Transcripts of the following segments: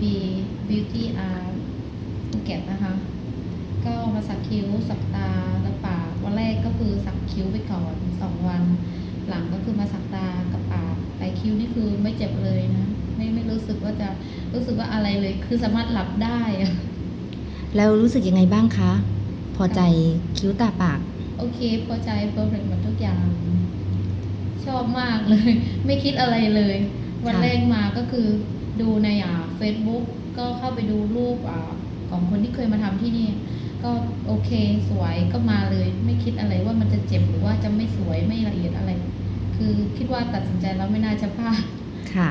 BP Beauty Art ภูเก็ตนะคะ ก็มาสักคิ้ว สักตาและปากวันแรกก็คือสักคิ้วไปก่อนสองวัน หลังก็คือมาสักตากับปากแต่คิ้วนี่คือไม่เจ็บเลยนะไม่ไม่รู้สึกว่าจะรู้สึกว่าอะไรเลย คือสามารถหลับได้อะแล้วรู้สึกยังไงบ้างคะ พอใจคิ้วตาปาก โอเค พอใจเพอร์เฟกหมดทุกอย่าง ชอบมากเลย ไม่คิดอะไรเลย วันค่ะแรกมาก็คือ ดูในอ่าเฟซบุ๊กก็เข้าไปดูรูปอ่าของคนที่เคยมาทำที่นี่ ก็โอเคสวยก็มาเลย ไม่คิดอะไรว่ามันจะเจ็บหรือว่าจะไม่สวยไม่ละเอียดอะไร คือคิดว่าตัดสินใจแล้วไม่น่าจะพลาดค่ะ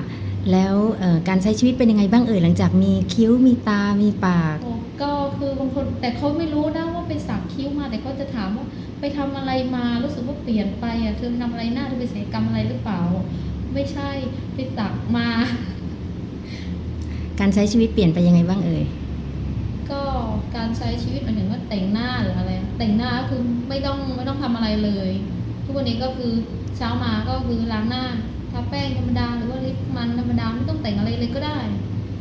แล้วเอ่อการใช้ชีวิตเป็นยังไงบ้างเอ่ยหลังจากมีคิ้วมีตามีปากก็คือบางคนแต่เขาไม่รู้นะว่าไปสักคิ้วมาแต่เขาจะถามว่าไปทำอะไรมารู้สึกว่าเปลี่ยนไปอะเธอทำอะไรหน้าเธอไปศัลยกรรมอะไรหรือเปล่า ไม่ใช่ไปสักมา การใช้ชีวิตเปลี่ยนไปยังไงบ้างเอ่ยก็การใช้ชีวิตหมายถึงว่าแต่งหน้าหรืออะไร แต่งหน้าก็คือไม่ต้องไม่ต้องทำอะไรเลย ทุกวันนี้ก็คือเช้ามาก็คือล้างหน้าทาแป้งธรรมดาหรือว่าลิปมันธรรมดาไม่ต้องแต่งอะไรเลยก็ได้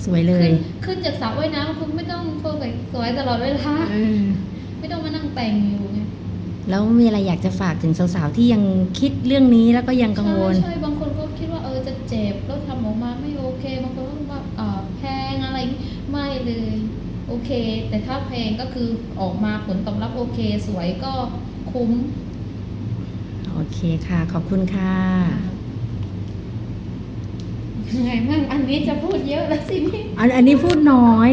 สวยเลย ขึ้นขึ้นจากสระว่ายน้ำคือไม่ต้องเฟอร์เฟกสวยตลอดเวลาเออไม่ต้องมานั่งแต่งอยู่ไงแล้วมีอะไรอยากจะฝากถึงสาวๆที่ยังคิดเรื่องนี้แล้วก็ยังกังวลใช่ใช่บางคนก็คิดว่าเออจะเจ็บแล้วทำออกมาไม่โอเค บางคนก็ว่าเออแพงอะไรไม่เลย โอ เค แต่ถ้าแพงก็คือออกมาผลตอบรับโอเค สวยก็คุ้ม โอเคค่ะ ขอบคุณค่ะยังไงบ้างอันนี้จะพูดเยอะแล้วสินี่ อันอันนี้พูดน้อย